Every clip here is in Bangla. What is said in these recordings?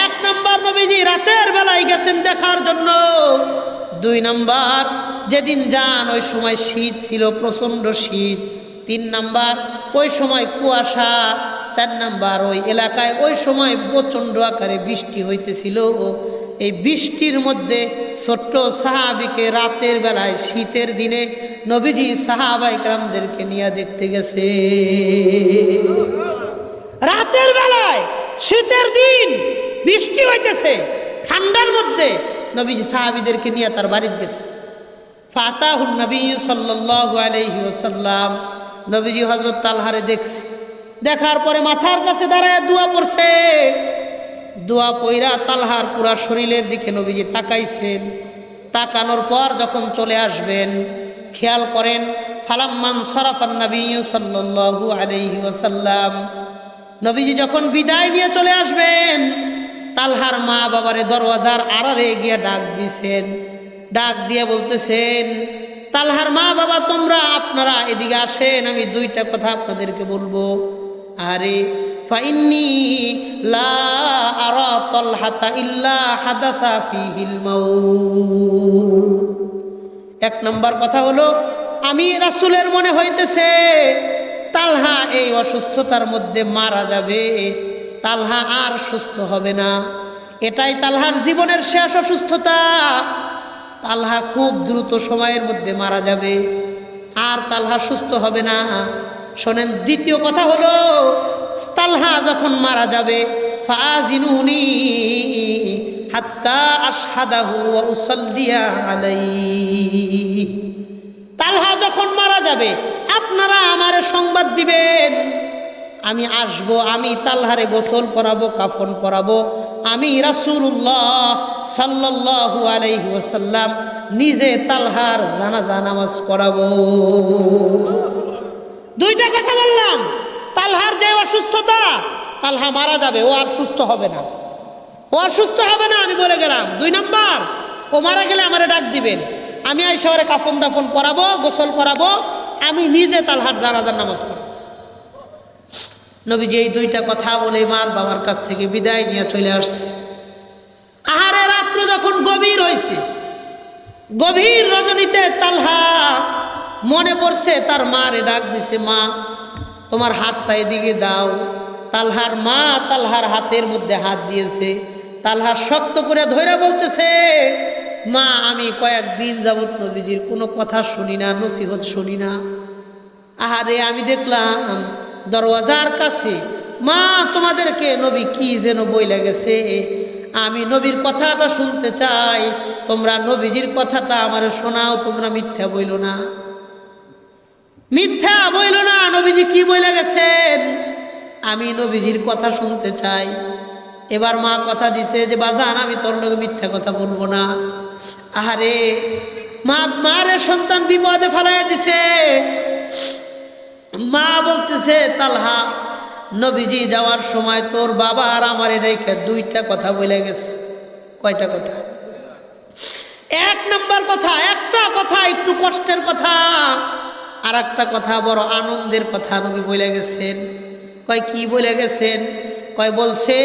এক নম্বর নবীজি রাতের বেলায় গেছেন দেখার জন্য। দুই নম্বর, যেদিন যান ওই সময় শীত ছিল, প্রচণ্ড শীত। তিন নাম্বার, ওই সময় কুয়াশা। চার নাম্বার, ওই এলাকায় ওই সময় প্রচণ্ড আকারে বৃষ্টি হইতেছিল। এই বৃষ্টির মধ্যে ছোট্ট সাহাবিকে রাতের বেলায় শীতের দিনে নবীজি সাহাবাইকরামদেরকে নিয়ে দেখতে গেছে। রাতের বেলায়, শীতের দিন, বৃষ্টি হইতেছে। ঠান্ডার মধ্যে নবীজি সাহাবিদেরকে নিয়ে তার বাড়ির গেছে ফাতাহুন নবী ওয়াসাল্লাম। নবীজি হযরত তালহারে দেখছে। দেখার পরে মাথার কাছে দাঁড়ায় দোয়া পড়ছে। দোয়া পইরা তালহার পুরা শরীরের দিকে নবীজি তাকাইছেন। তাকানোর পর যখন চলে আসবেন, খেয়াল করেন, ফালাম্মান সরাফান নবী সাল্লাল্লাহু আলাইহি ওয়াসাল্লাম। নবীজি যখন বিদায় নিয়ে চলে আসবেন, তালহার মা বাবারে দরওয়াজার আড়ালে গিয়ে ডাক দিছেন। ডাক দিয়ে বলতেছেন, তালহার মা বাবা, তোমরা আপনারা এদিকে আসেন, আমি দুইটা কথা আপনাদেরকে বলব। আরে লা তলহাতা ইল্লা ফিহিল এক নম্বর কথা হলো, আমি রাসুলের মনে হইতেছে তালহা এই অসুস্থতার মধ্যে মারা যাবে। তালহা আর সুস্থ হবে না। এটাই তালহার জীবনের শেষ অসুস্থতা। তালহা খুব দ্রুত সময়ের মধ্যে মারা যাবে। আর তালহা সুস্থ হবে না। শোনেন, দ্বিতীয় কথা হলো, তালহা যখন মারা যাবে ফাজিনুনি হাত্তা আশহাদাহু ওয়া আলাইহি। যখন মারা যাবে, আপনারা আমারে সংবাদ দিবেন। আমি আসব, আমি তালহারে গোসল করাবো, কাফন পরাবো। আমি রাসূলুল্লাহ সাল্লাল্লাহু আলাইহি ওয়াসাল্লাম নিজে তালহার জানাজা, নামাজ পড়াবো। দুইটা কথা বললাম। তালহার যে অসুস্থতা, তালহা মারা যাবে, ও আর সুস্থ হবে না। ও আর সুস্থ হবে না, আমি বলে গেলাম। দুই নাম্বার, ও মারা গেলে আমারে ডাক দিবেন। আমি এই শহরে কাফন দাফন করাবো, গোসল করাবো, আমি নিজে তালহার জানাজার নামাজ পড়াবো নবীজি এই দুইটা কথা বলে মার বাবার কাছ থেকে বিদায় নিয়ে চলে আসছে। আহারে রাত্র যখন গভীর হয়েছে গভীর রজনীতে তালহা মনে পড়ছে, তার মারে ডাক দিছে, মা, তোমার হাতটা এদিকে দাও। তালহার মা তালহার হাতের মধ্যে হাত দিয়েছে। তালহা শক্ত করে ধরে বলতেছে মা, আমি কয়েকদিন যাবত নবীজির কোনো কথা শুনি না, নসিহত শুনি না। আহারে, আমি দেখলাম দরওয়াজার কাছে, মা, তোমাদেরকে নবী কি যেন বই লেগেছে আমি নবীর কথাটা শুনতে চাই, তোমরা নবীজির কথাটা আমার শোনাও, তোমরা মিথ্যা বইল না। মিথ্যা বইল না, নবীজি কি বই লেগেছেন আমি নবীজির কথা শুনতে চাই। এবার মা কথা দিছে যে, বাজান, আমি তোর লোক মিথ্যা কথা বলব না। আহারে, মা, মারে সন্তান বিপদে ফেলাই দিছে। মা বলতেছে, তালহা, নবীজি যাওয়ার সময় তোর বাবা আর আমার রেখে দুইটা কথা বলে গেছে। কয়টা কথা? এক নম্বর কথা, একটা কথা, একটু কষ্টের কথা। আর একটা কথা, বড় আনন্দের কথা নবী বলে গেছেন। কয়, কি বলে গেছেন? কয়, বলছে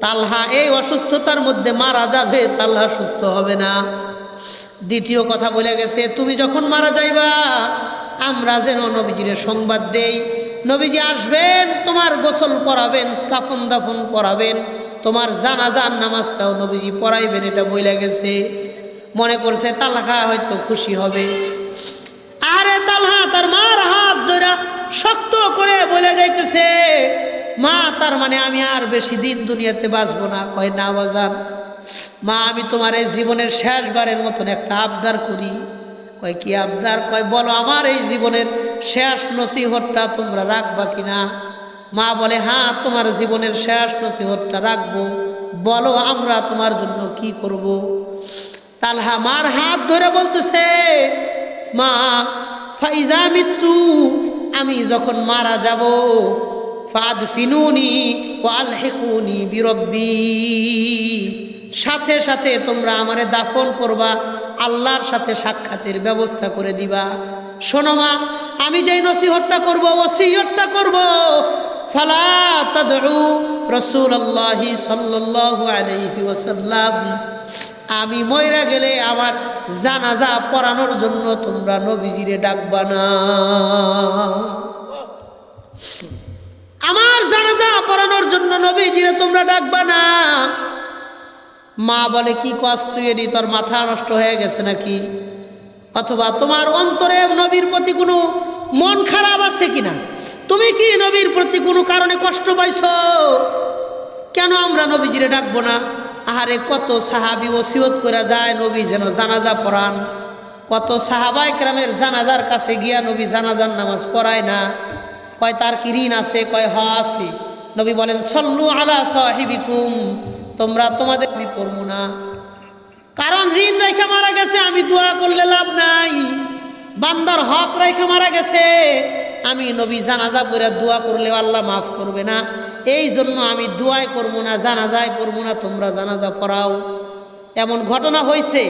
তালহা, এই অসুস্থতার মধ্যে মারা যাবে, তালহা সুস্থ হবে না। দ্বিতীয় কথা বলে গেছে, তুমি যখন মারা যাইবা, আমরা যেন নবীজির সংবাদ দেই। নবীজি আসবেন, তোমার গোসল পরাবেন, কাফন দাফন পরাবেন, তোমার জানাজান নামাজটাও নবীজি পড়াইবেন, এটা বইলে গেছে। মনে করছে, তালহা হয়তো খুশি হবে। তালহা তার মার হাত ধরা শক্ত করে বলে যাইতেছে, মা, তার মানে আমি আর বেশি দিন দুনিয়াতে বাঁচবো না। কয়, না, বাজান। মা, আমি তোমার এই জীবনের শেষবারের মতন একটা আবদার করি। কয়, কি আবদার? কয়, বলো, আমার এই জীবনের শেষ নসিহতটা তোমরা রাখবা কিনা? মা বলে হ্যাঁ তোমার জীবনের শেষ নসিহতটা রাখব। বলো, আমরা তোমার জন্য কি করব। তালহা মার হাত ধরে বলতেছে, মা ফাইজা মৃত্যু আমি যখন মারা যাব ফাদ ফিনুনি ও আলহেকুনি বিরব্বি। সাথে সাথে তোমরা আমারে দাফন করবা, আল্লাহর সাথে সাক্ষাতের ব্যবস্থা করে দিবা। শোনো মা, আমি যেই নসিহতটা করব ওসিয়তটা করব। ফালা তাদউ রাসূলুল্লাহি সাল্লাল্লাহু আলাইহি ওয়াসাল্লাম। আমি ময়রা গেলে আমার জানাজা পড়ানোর জন্য তোমরা নবীজিরে ডাকবা না। আমার জানাজা পড়ানোর জন্য নবীজিরে তোমরা ডাকবা না। মা বলে, কি কষ্ট তুই তোর মাথা নষ্ট হয়ে গেছে নাকি? অথবা তোমার অন্তরে নবীর প্রতি কোনো মন খারাপ আছে কিনা? তুমি কি নবীর প্রতি কোনো কারণে কষ্ট পাইছো? কেন আমরা নবীজিরে ডাকবো না? আহারে কত সাহাবি ওসিয়ত করে যায়, নবী যেন জানাজা পড়ান। কত সাহাবাই ক্রামের জানাজার কাছে গিয়া নবী জানাজার নামাজ পড়ায় না। কয়, তার কি ঋণ আছে? কয় হ আছে। নবী বলেন, সল্লু আলা সাহিবিকুম, তোমরা তোমাদের আমি পড়ব না। কারণ ঋণ রেখে মারা গেছে, আমি দোয়া করলে লাভ নাই। বান্দার হক রেখে মারা গেছে। আমি নবী জানাজা পড়ে দোয়া করলে আল্লাহ মাফ করবে না। এই জন্য আমি দোয়াই করব না জানাজায় পড়ব না, তোমরা জানাজা পড়াও। এমন ঘটনা হয়েছে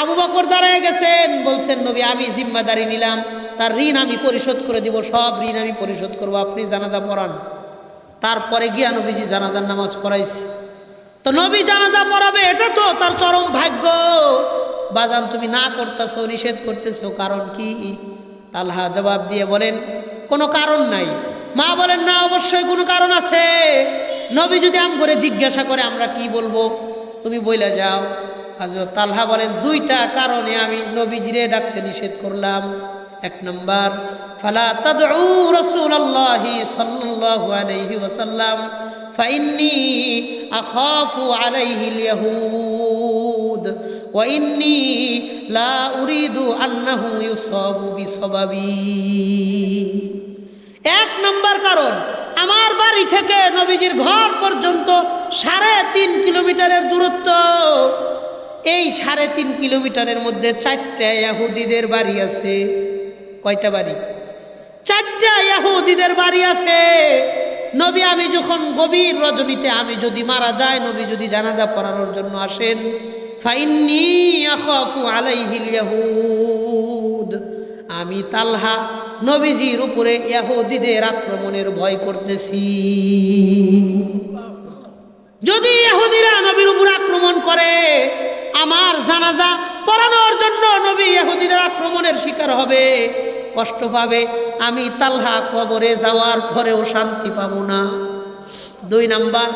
আবু বকর দাঁড়ায় গেছেন, বলছেন, নবী, আমি জিম্মাদারি নিলাম। তার ঋণ আমি পরিশোধ করে দিব, সব ঋণ আমি পরিশোধ করব, আপনি জানাজা পড়ান। তারপরে গিয়া নবীজি জানাজার নামাজ পড়াইছে। তো নবী জানাজা পড়াবে, এটা তো তার চরম ভাগ্য। বাজান, তুমি না করতেছো, নিষেধ করতেছো, কারণ কি? তালহা জবাব দিয়ে বলেন, কোনো কারণ নাই। মা বলেন, না, অবশ্যই কোনো কারণ আছে। নবী যদি আম করে জিজ্ঞাসা করে, আমরা কি বলব? তুমি বইলা যাও। হাজরত তালহা বলেন, দুইটা কারণে আমি নবীজিরে ডাকতে নিষেধ করলাম। এক নম্বর, ফালা তাদউ রাসূলুল্লাহি সাল্লাল্লাহু আলাইহি ওয়াসাল্লাম ফাইন্নি আখাফু আলাইহি আল-ইয়াহুদ, ওয়া ইন্নি লা উরিদু আন্নাহু ইউসাবু বিসবাবি। এক নম্বর কারণ, আমার বাড়ি থেকে নবীজির ঘর পর্যন্ত সাড়ে তিন কিলোমিটারের দূরত্ব। এই সাড়ে তিন কিলোমিটারের মধ্যে চারটা ইয়াহুদিদের বাড়ি আছে। কয়টা বাড়ি? চারটা ইয়াহুদিদের বাড়ি আছে। নবী, আমি যখন গভীর রজনীতে, আমি যদি মারা যায় নবী যদি জানাজা পড়ানোর জন্য আসেন, ফাইন্নি আলাইহিল আমি তালহা নবীজির উপরে ইয়াহুদিদের আক্রমণের ভয় করতেছি। যদি ইহুদিরা নবীর উপর আক্রমণ করে, আমার জানাজা পড়ানোর জন্য নবী ইহুদিদের আক্রমণের শিকার হবে। কষ্ট পাবে, আমি তালহা কবরে যাওয়ার পরেও শান্তি পাবো না। দুই নাম্বার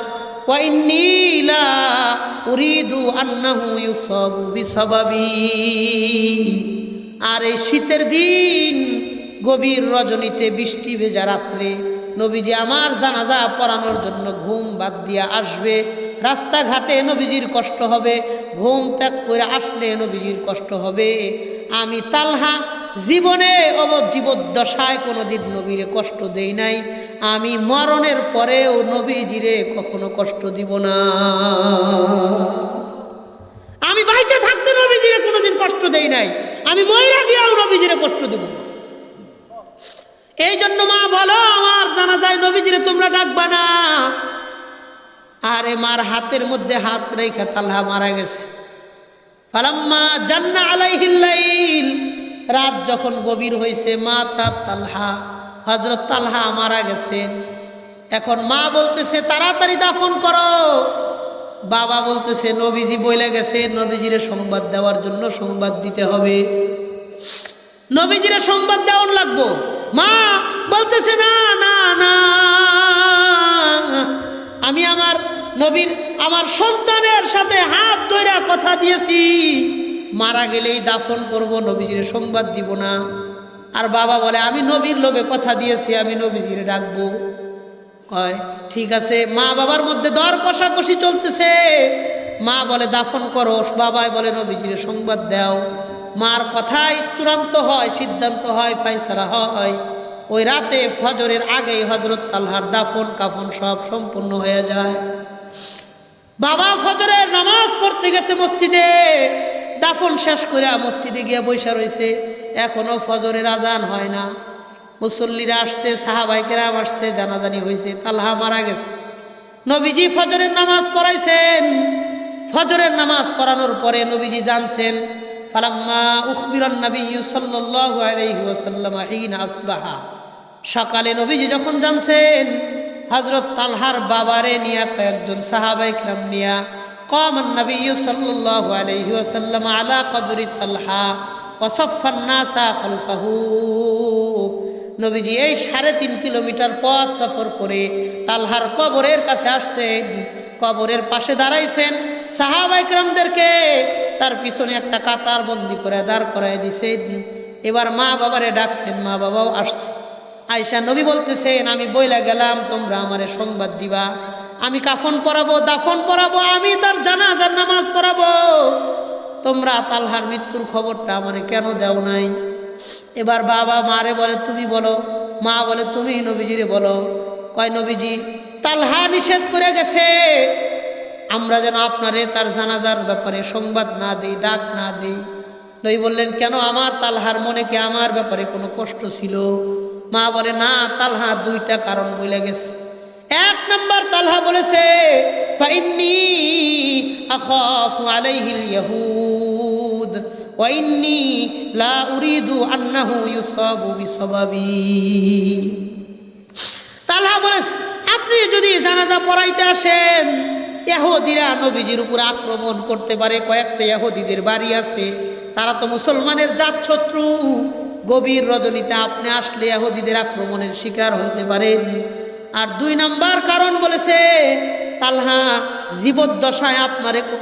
উরিদু আর এই শীতের দিন গভীর রজনীতে বৃষ্টি ভেজা রাত্রে নবীজি আমার জানাজা পড়ানোর জন্য ঘুম বাদ দিয়ে আসবে। রাস্তাঘাটে নবীজির কষ্ট হবে, ঘুম ত্যাগ করে আসলে নবীজির কষ্ট হবে। আমি তালহা জীবনে অবজীবদ্দশায় কোনোদিন নবীরে কষ্ট দেই নাই। আমি মরণের পরেও নবীজিরে কখনো কষ্ট দিব না। আমি বাইচে থাকতে নবীজিরে কোনোদিন কষ্ট দেই নাই। আমি ময়রা গিয়াও নবীজিরে কষ্ট দিব না। এই জন্য মা, বলো আমার জানা যায় নবীজিরে তোমরা ডাকবা না। আরে মার হাতের মধ্যে হাত রেখে তালহা মারা গেছে। ফালাম্মা জান্না আলাইহিল্লাইল রাত যখন গভীর হয়েছে মা তার তালহা হজরত তালহা মারা গেছেন। এখন মা বলতেছে, তাড়াতাড়ি দাফন করো। বাবা বলতেছে, নবীজি বইলে গেছে, নবীজিরে সংবাদ দেওয়ার জন্য সংবাদ দিতে হবে। নবীজিরে সংবাদ দেওয়ান লাগবো। মা বলতেছে, না না না। আমি আমার নবীর, আমার সন্তানের সাথে হাত ধরে কথা দিয়েছি। মারা গেলেই দাফন করব, নবীজিরে সংবাদ দিব না। আর বাবা বলে, আমি নবীর লোকে কথা দিয়েছি, আমি নবীজিরে ডাকবো। কয়, ঠিক আছে। মা বাবার মধ্যে দর কষাকষি চলতেছে। মা বলে, দাফন করো। বাবাই বলে, নবীজিরে সংবাদ দাও। মার কথাই চূড়ান্ত হয়, সিদ্ধান্ত হয় ফাইসালা হয়। ওই রাতে ফজরের আগেই হজরত তালহার দাফন, কাফন সব সম্পূর্ণ হয়ে যায়। বাবা ফজরের নামাজ পড়তে গেছে মসজিদে। দাফন শেষ করে মসজিদে গিয়ে বৈশা রয়েছে। এখনও ফজরের আজান হয় না। মুসল্লিরা আসছে, সাহাবাইকেরাম আসছে, জানাজানি হয়েছে, তালহা মারা গেছে। নবীজি ফজরের নামাজ পড়াইছেন। ফজরের নামাজ পড়ানোর পরে নবীজি জানছেন ফালাম্মা উখবিরান নবী সাল্লাল্লাহু আলাইহি ওয়াসাল্লাম হিন আসবাহা। সকালে নবীজি যখন জানছেন হজরত তালহার বাবারে নিয়া কয়েকজন সাহাবাই কিরাম নিয়া কমন নবী সাল্লাল্লাহু আলাইহি ওয়াসাল্লাম আলা কবরি তালহা ওয়াসাফান নাসা খালফাহু। নবীজি এই সাড়ে তিন কিলোমিটার পথ সফর করে তালহার কবরের কাছে আসছেন, কবরের পাশে দাঁড়াইছেন সাহাবাইকরামদেরকে তার পিছনে একটা কাতার বন্দি করে দাঁড় করাই দিছেন এবার মা বাবারে ডাকছেন, মা বাবাও আসছে। আয়সা নবী বলতেছেন, আমি বইলা গেলাম, তোমরা আমারে সংবাদ দিবা। আমি কাফন পরাবো, দাফন পরাবো, আমি তার জানাজার নামাজ পড়াবো তোমরা তালহার মৃত্যুর খবরটা আমারে কেন দেও নাই? এবার বাবা মারে বলে, তুমি বলো। মা বলে, তুমি নবীজিরে বলো। কয়, নবীজি, তালহা নিষেধ করে গেছে। আমরা যেন আপনারে তার জানাজার ব্যাপারে সংবাদ না দেই, ডাক না দেই। নই বললেন, কেন আমার তালহার মনে কি আমার ব্যাপারে কোনো কষ্ট ছিল? মা বলে, না, তালহা দুইটা কারণ বলে গেছে। এক নম্বর তালহা বলেছে তালহা বলেছে, আপনি যদি জানাজা পড়াইতে আসেন ইহুদিরা নবীজির উপর আক্রমণ করতে পারে, কয়েকটা ইহুদিদের বাড়ি আছে, তারা তো মুসলমানের জাত শত্রু গভীর রজনীতে আপনি আসলে ইহুদিদের আক্রমণের শিকার হতে পারেন। আর দুই নাম্বার কারণ বলেছে, তালহা জীবদ্দশায় আপনারে